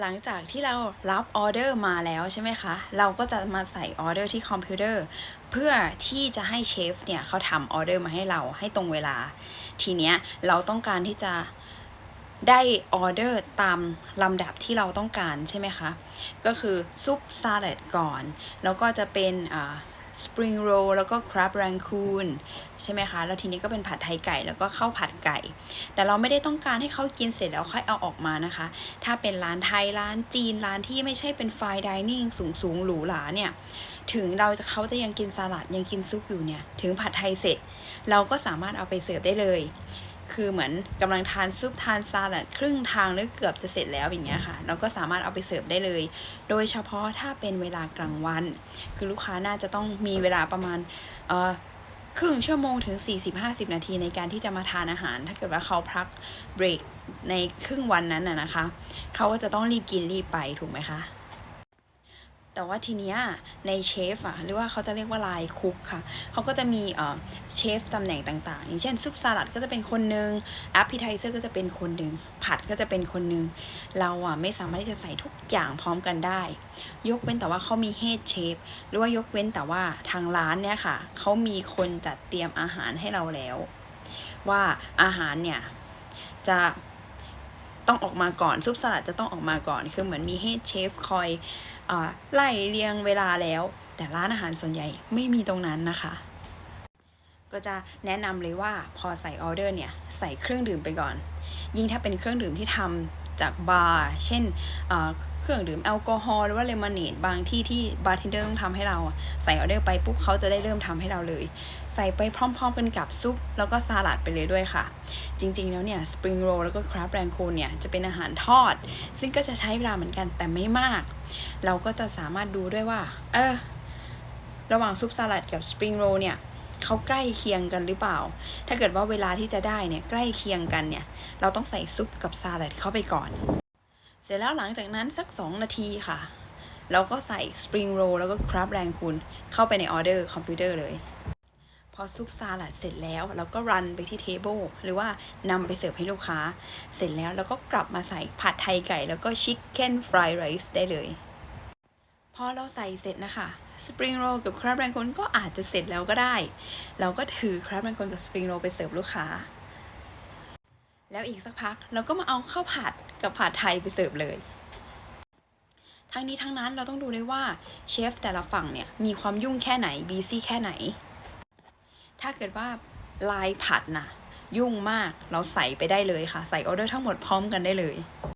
หลังจากที่เรารับออเดอร์มาแล้วใช่ไหมคะ เราก็จะมาใส่ออเดอร์ที่คอมพิวเตอร์ เพื่อที่จะให้เชฟเนี่ยเขาทำออเดอร์มาให้เราให้ตรงเวลา ทีเนี้ยเราต้องการที่จะได้ออเดอร์ตามลำดับที่เราต้องการใช่ไหมคะ ก็คือซุปซาลัดก่อน แล้วก็จะเป็นอ่า สปริงโรลแล้วก็คราบแรงคูนใช่ไหมคะ แล้วทีนี้ก็เป็นผัดไทยไก่แล้วก็ข้าวผัดไก่ แต่เราไม่ได้ต้องการให้เขากินเสร็จแล้วค่อยเอาออกมานะคะ ถ้าเป็นร้านไทยร้านจีนร้านที่ไม่ใช่เป็นไฟดิเนิ่งสูงสูงหรูหราเนี่ย ถึงเราจะเขาจะยังกินสลัดยังกินซุปอยู่เนี่ย ถึงผัดไทยเสร็จ เราก็สามารถเอาไปเสิร์ฟได้เลย คือเหมือนกำลังทานซุปทานสลัดครึ่งทางหรือเกือบจะเสร็จแล้วอย่างเงี้ยค่ะเราก็สามารถเอาไปเสิร์ฟได้เลย โดยเฉพาะถ้าเป็นเวลากลางวัน คือลูกค้าน่าจะต้องมีเวลาประมาณเอ่อครึ่งชั่วโมงถึง 40-50 นาทีในการที่จะมาทานอาหาร ถ้าเกิดว่าเขาพักเบรกในครึ่งวันนั้นน่ะนะคะ เขาก็จะต้องรีบกินรีบไปถูกไหมคะ แต่ว่าทีเนี้ยในเชฟอะหรือว่าเขาจะเรียกว่าไลน์คุกค่ะ เขาก็จะมีเอ่อเชฟตำแหน่งต่างๆ อย่างเช่นซุปสลัดก็จะเป็นคนหนึ่งแอปเปิไทเซอร์ก็จะเป็นคนหนึ่งผัดก็จะเป็นคนหนึ่งเราอะไม่สามารถที่จะใส่ทุกอย่างพร้อมกันได้ ยกเว้นแต่ว่าเขามีเฮดเชฟหรือว่ายกเว้นแต่ว่าทางร้านเนี่ยค่ะเขามีคนจัดเตรียมอาหารให้เราแล้ว ว่าอาหารเนี่ยจะ ต้องออกมาก่อนซุปสลัดจะต้องออกมาก่อน คือเหมือนมีเฮดเชฟคอยอไล่เรียงเวลาแล้ว แต่ร้านอาหารส่วนใหญ่ไม่มีตรงนั้นนะคะ ก็จะแนะนำเลยว่าพอใส่ออเดอร์เนี่ย ใส่เครื่องดื่มไปก่อน ยิ่งถ้าเป็นเครื่องดื่มที่ทำ จากบาร์ เช่นเครื่องดื่มแอลกอฮอล์หรือว่าเลมอนเนดบางที่ที่บาร์เทนเดอร์ต้องทำให้เรา ใส่ออเดอร์ไปปุ๊บเขาจะได้เริ่มทำให้เราเลย ใส่ไปพร้อมๆกันกับซุป แล้วก็สลัดไปเลยด้วยค่ะ จริงๆแล้วเนี่ยสปริงโรลแล้วก็คราบแรงโคนเนี่ยจะเป็นอาหารทอด ซึ่งก็จะใช้เวลาเหมือนกันแต่ไม่มาก เราก็จะสามารถดูด้วยว่า เออระหว่างซุปสลัดกับสปริงโรลเนี่ย เขาใกล้เคียงกันหรือเปล่า ถ้าเกิดว่าเวลาที่จะได้เนี่ยใกล้เคียงกันเนี่ย เราต้องใส่ซุปกับสลัดเข้าไปก่อน เสร็จแล้วหลังจากนั้นสัก 2 นาทีค่ะ เราก็ใส่สปริงโรลแล้วก็คราบแรงคูนเข้าไปในออเดอร์คอมพิวเตอร์เลย พอซุปสลัดเสร็จแล้วเราก็รันไปที่เทเบิลหรือว่านำไปเสิร์ฟให้ลูกค้า เสร็จแล้วเราก็กลับมาใส่ผัดไทยไก่ แล้วก็ชิคเก้นฟรายไรซ์ได้เลย พอเราใส่เสร็จนะคะสปริงโรลกับคราบแรงคนก็อาจจะเสร็จแล้วก็ได้ เราก็ถือคราบแรงคนกับสปริงโรลไปเสิร์ฟลูกค้า แล้วอีกสักพักเราก็มาเอาข้าวผัดกับผัดไทยไปเสิร์ฟเลยทั้งนี้ทั้งนั้นเราต้องดูด้วยว่าเชฟแต่ละฝั่งเนี่ยมีความยุ่งแค่ไหนบีซี่แค่ไหน ถ้าเกิดว่าลายผัดน่ะ ยุ่งมากเราใส่ไปได้เลยค่ะ ใส่ออเดอร์ทั้งหมดพร้อมกันได้เลย